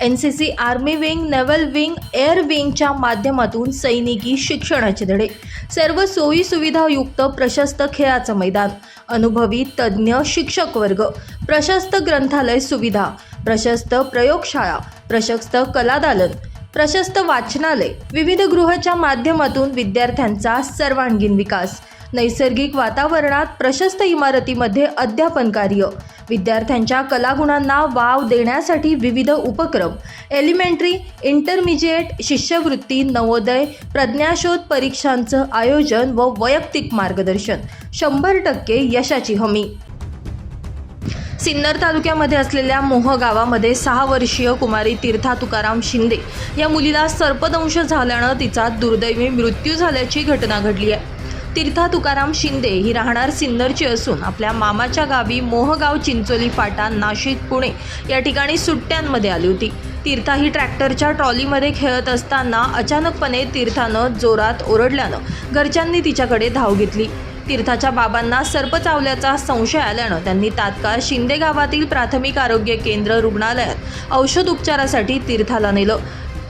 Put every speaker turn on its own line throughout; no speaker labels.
N C C army wing naval wing air विंगच्या माध्यमातून सैनिकी शिक्षणाचे धडे. सर्व सोयी सुविधायुक्त प्रशस्त खेळाचं मैदान. अनुभवी तज्ज्ञ शिक्षक वर्ग. प्रशस्त ग्रंथालय सुविधा. प्रशस्त प्रयोगशाळा. प्रशस्त कलादालन. प्रशस्त वाचनालय. विविध गृहाच्या माध्यमातून विद्यार्थ्यांचा सर्वांगीण विकास. नैसर्गिक वातावरणात प्रशस्त इमारतीमध्ये अध्यापन कार्य. विद्यार्थ्यांच्या कलागुणांना वाव देण्यासाठी विविध उपक्रम. एलिमेंटरी इंटरमिजिएट शिष्यवृत्ती नवोदय प्रज्ञाशोध परीक्षांचं आयोजन व वैयक्तिक मार्गदर्शन. शंभर टक्के यशाची हमी. सिन्नर तालुक्यामध्ये असलेल्या मोह गावामध्ये सहा वर्षीय कुमारी तीर्था तुकाराम शिंदे या मुलीला सर्पदंश झाल्यानं तिचा दुर्दैवी मृत्यू झाल्याची घटना घडली आहे. तीर्था तुकाराम शिंदे ही राहणार सिन्नरची असून आपल्या मामाच्या गावी मोहगाव चिंचोली फाटा नाशिक पुणे या ठिकाणी सुट्ट्यांमध्ये आली होती. तीर्था ही ट्रॅक्टरच्या ट्रॉलीमध्ये खेळत असताना अचानकपणे तीर्थानं जोरात ओरडल्यानं घरच्यांनी तिच्याकडे धाव घेतली. तीर्थाच्या बाबांना सर्प चावल्याचा संशय आल्यानं त्यांनी तात्काळ शिंदे गावातील प्राथमिक आरोग्य केंद्र रुग्णालयात औषध उपचारासाठी तीर्थाला नेलं.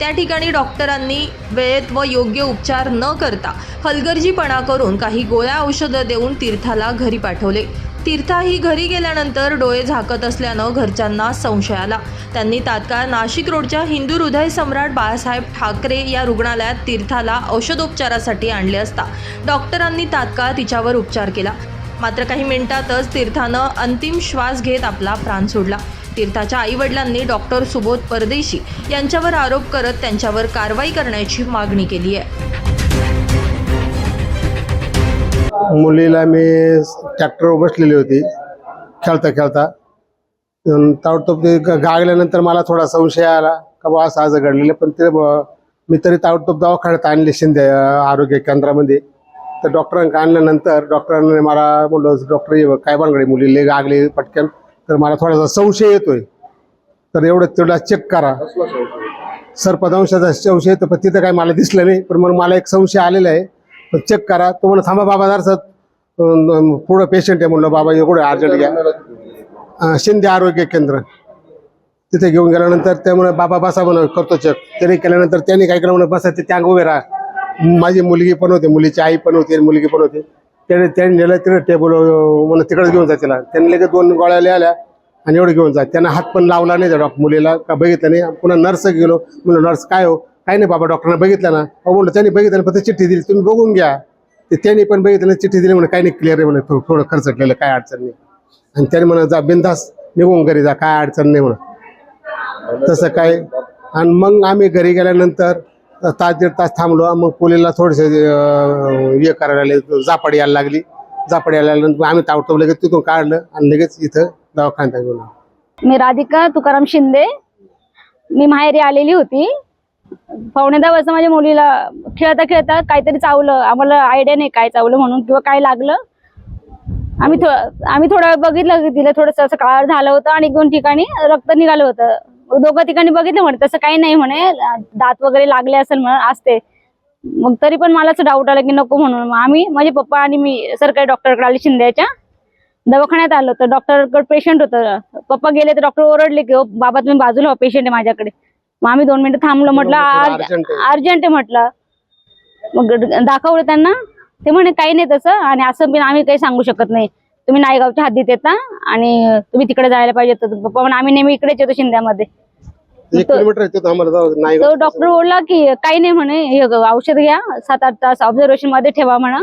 त्या ठिकाणी डॉक्टरांनी वेळेत व योग्य उपचार न करता हलगर्जीपणा करून काही गोळ्या औषधं देऊन तीर्थाला घरी पाठवले. तीर्था ही घरी गेल्यानंतर डोळे झाकत असल्यानं घरच्यांना संशय आला. त्यांनी तात्काळ नाशिक रोडच्या हिंदू हृदय सम्राट बाळासाहेब ठाकरे या रुग्णालयात तीर्थाला औषधोपचारासाठी आणले असता डॉक्टरांनी तात्काळ तिच्यावर उपचार केला. मात्र काही मिनिटातच तीर्थानं अंतिम श्वास घेत आपला प्राण सोडला. तीर्थाच्या आईवडिलांनी डॉक्टर सुबोध परदेशी यांच्यावर आरोप करत त्यांच्यावर कारवाई करण्याची मागणी केली आहे.
मुलीला मी ट्रॅक्टरवर बसलेली होती खेळता खेळता. ताबडतोब ते ग- गागल्यानंतर मला थोडा संशय आला का बा असं आज घडलेलं पण ते मी तरी ताबडतोब दवाखान्यात आणले शिंदे आरोग्य केंद्रामध्ये. तर डॉक्टरांकडे आणल्यानंतर डॉक्टरांनी मला म्हणलं डॉक्टर काय बनगडे मुलीले गागले पटकन. तर मला थोडासा संशय येतोय. तर एवढं तेवढा चेक करा. सर्पदंशाचा संशय येतो पण तिथं काय मला दिसलं नाही. पण मग मला एक संशय आलेला आहे. पण चेक करा. तो म्हणा थांबा बाबा जरासं अं, पुढं पेशंट आहे म्हणलं बाबा एवढं अर्जंट घ्या. शिंदे आरोग्य केंद्र. तिथे घेऊन गेल्यानंतर ते म्हणे बाबा बसा म्हणून करतो चेक त्याने केल्यानंतर त्यांनी काय केलं म्हणून बसा ते त्या उभे राहा. माझी मुलगी पण होती मुलीची आई पण होती मुलगी पण होती. त्याने त्यांनी नेलं तिकडे टेबल म्हणून तिकडे घेऊन जा तिला. त्यांनी लगेच दोन गोळ्या आल्या आणि एवढं घेऊन जा. त्यांना हात पण लावला नाही त्या डॉक्टर मुलीला का बघितलं नाही. पुन्हा नर्स गेलो. म्हणलं नर्स काय हो? काय नाही बाबा डॉक्टरना बघितलं ना. अहो म्हणलं त्यांनी बघितलं फक्त चिठ्ठी दिली. तुम्ही बघून घ्या. ते त्यांनी पण बघितलं चिठ्ठी दिली म्हणून काय नाही क्लिअर आहे म्हणे थोडं थोडं खर्चटलेलं काय अडचण नाही. आणि त्याने म्हणा जा बिंदास निघून घरी जा काय अडचण नाही म्हणून तसं काय. आणि मग आम्ही घरी गेल्यानंतर तास दीड तास थांबलो. मग पोलीला थोडेसे हे करायला लागले. जापड यायला लागली. जापड यायला लागल्यानंतर आम्ही तावटतो लगेच तिथून काढलं आणि लगेच इथं दवाखान्यात घेऊन
मी राधिका तुकाराम शिंदे. मी माहेरी आलेली होती. पावणे दहा वाजता माझ्या मुलीला खेळता खेळता काहीतरी चावलं. आम्हाला आयडिया नाही काय चावलं म्हणून किंवा काय लागलं. आम्ही थो आम्ही थोडा बघितलं तिला थोडंसं असं काळ झालं होतं आणि एक दोन ठिकाणी रक्त निघालं होतं. मग दोघं ठिकाणी बघितलं म्हणे तसं काही नाही म्हणे दात वगैरे लागले असेल म्हणून असते. मग तरी पण मला असं डाऊट आला की नको म्हणून. आम्ही माझे पप्पा आणि मी सरकारी डॉक्टरकडे आले शिंद्याच्या दवाखान्यात आलो तर डॉक्टरकडे पेशंट होतं. पप्पा गेले तर डॉक्टर ओरडले की "ओ, बाबा तुम्ही बाजूला हो पेशंट आहे माझ्याकडे. मग आम्ही दोन मिनिटं थांबलो म्हटलं. अर्जंट आहे म्हटलं. मग दाखवलं त्यांना. ते म्हणे काही नाही तसं. आणि असं आम्ही काही सांगू शकत नाही. तुम्ही नायगावच्या हद्दीत येता आणि तुम्ही तिकडे जायला पाहिजे म्हणे आम्ही नेहमी इकडेच येतो शिंद्यामध्ये. तो डॉक्टर बोलला की काही नाही म्हणे हे औषध घ्या सात आठ तास ऑब्झर्वेशनमध्ये ठेवा म्हणा.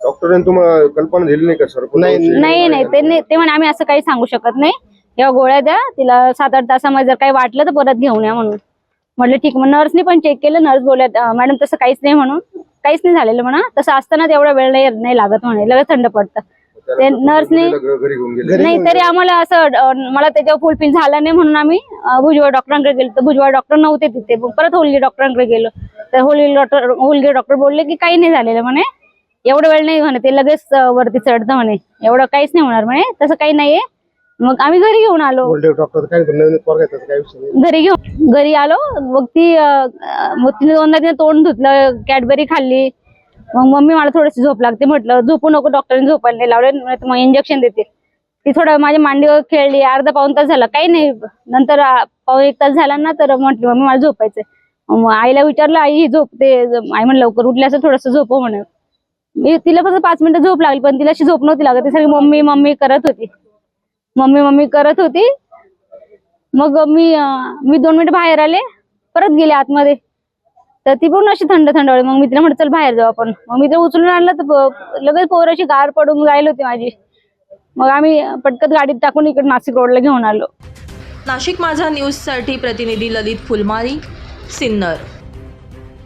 डॉक्टरांनी कल्पना दिली नाही का सर
नाही,
ते ते म्हणे आम्ही असं काही सांगू शकत नाही. या गोळ्या द्या तिला सात आठ तासामध्ये जर काही वाटलं तर परत घेऊन या म्हणून. म्हटलं ठीक. मग नर्सनी पण चेक केलं. नर्स बोलत मॅडम तसं काहीच नाही म्हणून. काहीच नाही झालेलं म्हणा. तसं असताना तेवढा वेळ नाही नाही लागत म्हणे. लगेच थंड पडतं. ते नर्सनी
घरी घेऊन गेले
नाही तरी आम्हाला असं अं, मला त्याच्यावर फुलफिल झालं नाही म्हणून आम्ही अं, भुजबळ डॉक्टरांकडे गेलो. तर भुजबळ डॉक्टर नव्हते तिथे. मग परत होलगी डॉक्टरांकडे गेलो. तर होलगी डॉक्टर होलगी डॉक्टर बोलले की काही नाही झालेलं म्हणे. एवढं वेळ नाही म्हणे. ते लगेच अं, वरती चढतं म्हणे. एवढं काहीच नाही होणार म्हणे. तसं काही नाहीये. मग आम्ही घरी घेऊन आलो.
बोलते डॉक्टर काय नाही, नवीन पोरगा आहे, त्याचा काही विषय नाही.
घरी घेऊन घरी आलो. मग ती अं, अं, मग तिने दोनदा तिने तोंड धुतलं कॅडबरी खाल्ली. मग मम्मी मला थोडीशी झोप लागते म्हटलं झोपू नको डॉक्टरने झोपायला नाही लावले नाही मग इंजेक्शन देतील ती थोडं माझ्या मांडीवर खेळली अर्धा पाऊन तास झाला काही नाही. नंतर पाऊन एक तास झाला ना तर म्हटली मम्मी मला झोपायचंय. मग आईला विचारलं आई ही झोपते आई म्हणलं लवकर उठली असं थोडस झोपव म्हणे. मी तिला फक्त पाच मिनिटं झोप लागली पण तिला अशी झोप नव्हती लागत. ती सगळी मम्मी मम्मी करत होती. मम्मी मम्मी करत होती. मग मी मी दोन मिनिट बाहेर आले परत गेले आतमध्ये. तर ती पूर्ण अशी थंड थंड वाटली. मग मी तिला म्हटलं चल बाहेर जाऊ आपण. मग मी तिला उचलून आणलं तर लगेच पोर अशी गार पडून जायला होती माझी. मग आम्ही पटकन गाडीत टाकून इकडे नाशिक रोडला घेऊन आलो.
नाशिक माझा न्यूजसाठी प्रतिनिधी ललित फुलमारी सिन्नर.